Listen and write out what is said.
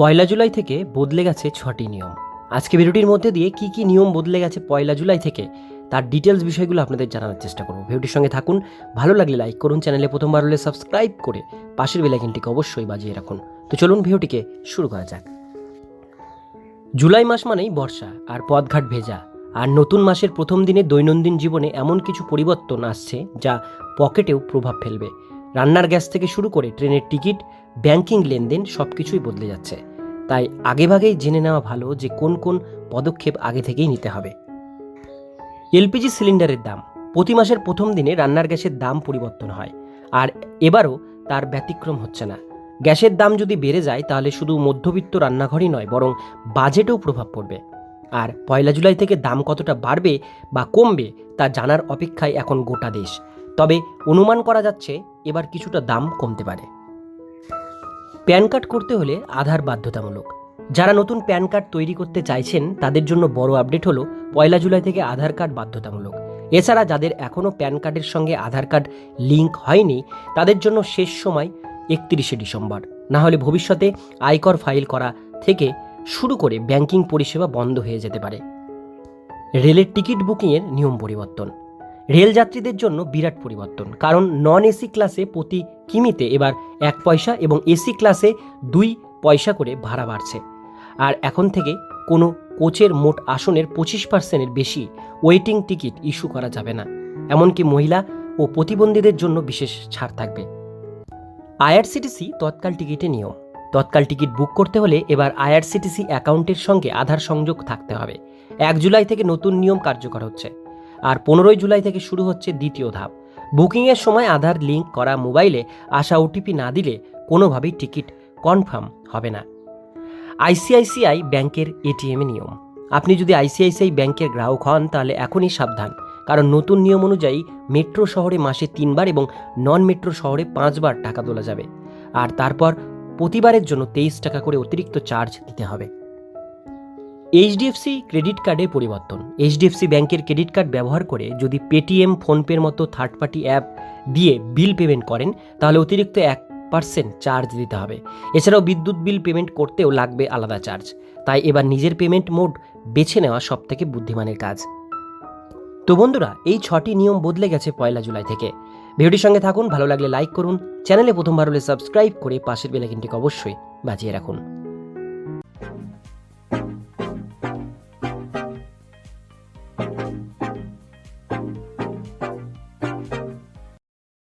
পয়লা জুলাই থেকে বদলে গেছে ছটি নিয়ম। আজকে ভিডিওটির মধ্যে দিয়ে কি কি নিয়ম বদলে গেছে পয়লা জুলাই থেকে, তার ডিটেলস বিষয়গুলো আপনাদের জানানোর চেষ্টা করব। ভিডিওটির সঙ্গে থাকুন, ভালো লাগলে লাইক করুন চ্যানেলে প্রথমবার হলে সাবস্ক্রাইব করে পাশের বেলাইকনটিকে অবশ্যই বাজিয়ে রাখুন। তো চলুন ভিডিওটিকে শুরু করা যাক। জুলাই মাস মানেই বর্ষা আর পথঘাট ভেজা, আর নতুন মাসের প্রথম দিনে দৈনন্দিন জীবনে এমন কিছু পরিবর্তন আসছে যা পকেটেও প্রভাব ফেলবে। রান্নার গ্যাস থেকে শুরু করে ট্রেনের টিকিট, ব্যাংকিং লেনদেন সব কিছুই বদলে যাচ্ছে। তাই আগেভাগেই জেনে নেওয়া ভালো যে কোন কোন পদক্ষেপ আগে থেকেই নিতে হবে। এলপিজি সিলিন্ডারের দাম, প্রতি মাসের প্রথম দিনে রান্নার গ্যাসের দাম পরিবর্তন হয়, আর এবারও তার ব্যতিক্রম হচ্ছে না। গ্যাসের দাম যদি বেড়ে যায়, তাহলে শুধু মধ্যবিত্ত রান্নাঘরই নয়, বরং বাজেটেও প্রভাব পড়বে। আর পয়লা জুলাই থেকে দাম কতটা বাড়বে বা কমবে, তা জানার অপেক্ষায় এখন গোটা দেশ। তবে অনুমান করা যাচ্ছে, এবার কিছুটা দাম কমতে পারে। প্যান কার্ড করতে হলে আধার বাধ্যতামূলক। যারা নতুন প্যান কার্ড তৈরি করতে চাইছেন, তাদের জন্য বড় আপডেট হলো পয়লা জুলাই থেকে আধার কার্ড বাধ্যতামূলক। এছাড়া যাদের এখনও প্যান কার্ডের সঙ্গে আধার কার্ড লিঙ্ক হয়নি, তাদের জন্য শেষ সময় একত্রিশে ডিসেম্বর। না হলে ভবিষ্যতে আয়কর ফাইল করা থেকে শুরু করে ব্যাংকিং পরিষেবা বন্ধ হয়ে যেতে পারে। রেলের টিকিট বুকিংয়ের নিয়ম পরিবর্তন। রেল যাত্রীদের জন্য বিরাট পরিবর্তন। কারণ নন এসি ক্লাসে প্রতি কিমিতে এবার এক পয়সা এবং এসি ক্লাসে দুই পয়সা করে ভাড়া বাড়ছে। আর এখন থেকে কোনো কোচের মোট আসনের পঁচিশ পার্সেন্টের বেশি ওয়েটিং টিকিট ইস্যু করা যাবে না। এমনকি মহিলা ও প্রতিবন্ধীদের জন্য বিশেষ ছাড় থাকবে। আইআরসিটিসি তৎকাল টিকিটে নিয়ম। তৎকাল টিকিট বুক করতে হলে এবার আইআরসিটিসি অ্যাকাউন্টের সঙ্গে আধার সংযোগ থাকতে হবে। এক জুলাই থেকে নতুন নিয়ম কার্যকর হচ্ছে। আর পনেরোই জুলাই থেকে শুরু হচ্ছে দ্বিতীয় ধাপ। বুকিংয়ের সময় আধার লিঙ্ক করা মোবাইলে আসা ওটিপি না দিলে কোনোভাবেই টিকিট কনফার্ম হবে না। আইসিআইসিআই ব্যাংকের এটিএমে নিয়ম। আপনি যদি আইসিআইসিআই ব্যাংকের গ্রাহক হন, তাহলে এখনই সাবধান। কারণ নতুন নিয়ম অনুযায়ী মেট্রো শহরে মাসে তিনবার এবং নন মেট্রো শহরে পাঁচবার টাকা তোলা যাবে। আর তারপর প্রতিবারের জন্য তেইশ টাকা করে অতিরিক্ত চার্জ দিতে হবে। এইচডিএফসি ক্রেডিট কার্ডে পরিবর্তন। এইচডিএফসি ব্যাংকের ক্রেডিট কার্ড ব্যবহার করে যদি পেটিএম, ফোনপের মতো থার্ড পার্টি অ্যাপ দিয়ে বিল পেমেন্ট করেন, তাহলে অতিরিক্ত এক পার্সেন্ট চার্জ দিতে হবে। এছাড়াও বিদ্যুৎ বিল পেমেন্ট করতেও লাগবে আলাদা চার্জ তাই এবার নিজের পেমেন্ট মোড বেছে নেওয়া সব থেকে বুদ্ধিমানের কাজ। তো বন্ধুরা, এই ছটি নিয়ম বদলে গেছে পয়লা জুলাই থেকে। ভিডিওটির সঙ্গে থাকুন, ভালো লাগলে লাইক করুন। চ্যানেলে প্রথমবার হলে সাবস্ক্রাইব করে পাশের বেলাইকিনটিকে অবশ্যই বাজিয়ে রাখুন। you